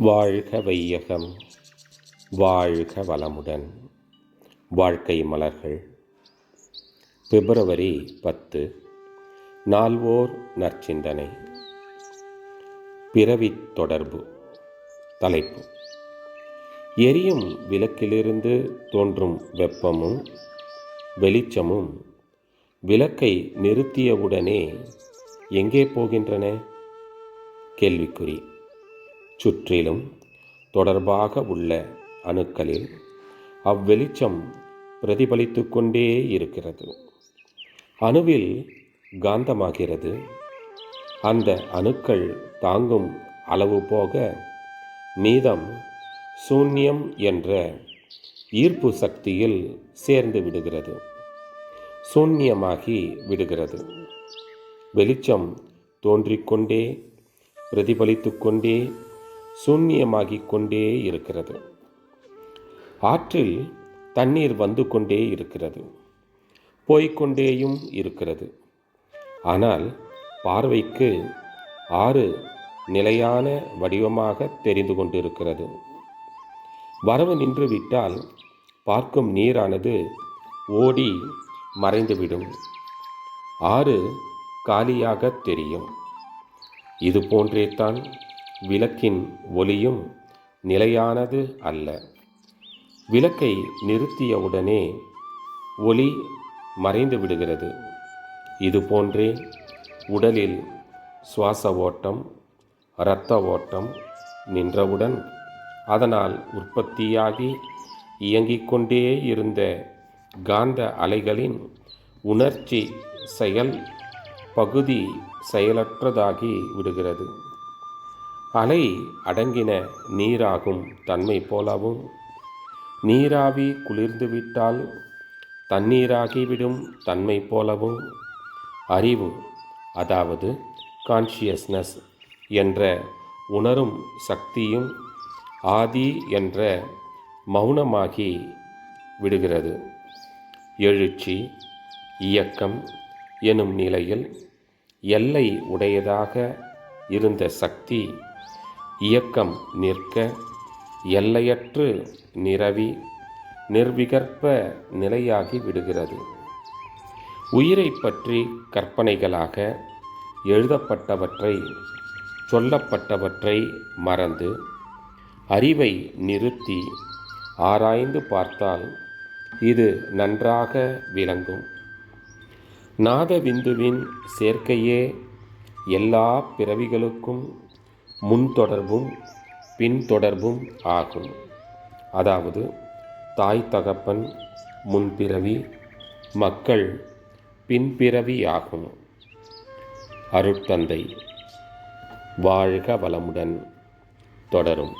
வாழ்க வையகம் வாழ்க வளமுடன். வாழ்க்கை மலர்கள். பிப்ரவரி பத்து. நால்வோர் நற்சிந்தனை. பிறவித் தொடர்பு. தலைப்பு. எரியும் விளக்கிலிருந்து தோன்றும் வெப்பமும் வெளிச்சமும் விளக்கை நிறுத்தியவுடனே எங்கே போகின்றன? கேள்விக்குறி. சுற்றிலும் தொடர்பாக உள்ள அணுக்களில் அவ்வெளிச்சம் பிரதிபலித்து கொண்டே இருக்கிறது. அணுவில் காந்தமாகிறது. அந்த அணுக்கள் தாங்கும் அளவு போக மீதம் சூன்யம் என்ற ஈர்ப்பு சக்தியில் சேர்ந்து விடுகிறது. சூன்யமாகி விடுகிறது. வெளிச்சம் தோன்றிக்கொண்டே பிரதிபலித்து கொண்டே சூன்யமாகிக் கொண்டே இருக்கிறது. ஆற்றில் தண்ணீர் வந்து கொண்டே இருக்கிறது. போய்கொண்டேயும் இருக்கிறது. ஆனால் பார்வைக்கு ஆறு நிலையான வடிவமாக தெரிந்து கொண்டிருக்கிறது. வரவு நின்று விட்டால் பார்க்கும் நீரானது ஓடி மறைந்துவிடும். ஆறு காலியாக தெரியும். இது போன்றே தான் விளக்கின் ஒளியும் நிலையானது அல்ல. விளக்கை நிறுத்தியவுடனே ஒளி மறைந்து விடுகிறது இது போன்றே உடலில் சுவாச ஓட்டம் இரத்த ஓட்டம் நின்றவுடன் அதனால் உற்பத்தியாகி இயங்கிக் கொண்டே இருந்த காந்த அலைகளின் உணர்ச்சி செயல் பகுதி செயலற்றதாகி விடுகிறது. அலை அடங்கின நீராகும் தன்மை போலவும் நீராவி குளிர்ந்துவிட்டால் தண்ணீராகிவிடும் தன்மை போலவும். அறிவு அதாவது கான்ஷியஸ்னஸ் என்ற உணரும் சக்தியும் ஆதி என்ற மௌனமாகி விடுகிறது. எழுச்சி இயக்கம் எனும் நிலையில் எல்லை உடையதாக இருந்த சக்தி இயக்கம் நிற்க எல்லையற்று நிரவி நிர்விகற்ப நிலையாகி விடுகிறது. உயிரை பற்றி கற்பனைகளாக எழுதப்பட்டவற்றை சொல்லப்பட்டவற்றை மறந்து அறிவை நிறுத்தி ஆராய்ந்து பார்த்தால் இது நன்றாக விளங்கும். நாதவிந்துவின் சேர்க்கையே எல்லா பிறவிகளுக்கும் முன்தொடர்பும் பின்தொடர்பும் ஆகும். அதாவது தாய் தகப்பன் முன்பிறவி மக்கள் பின்பிறவி ஆகும். அருட்தந்தை வாழ்க வளமுடன் தொடரும்.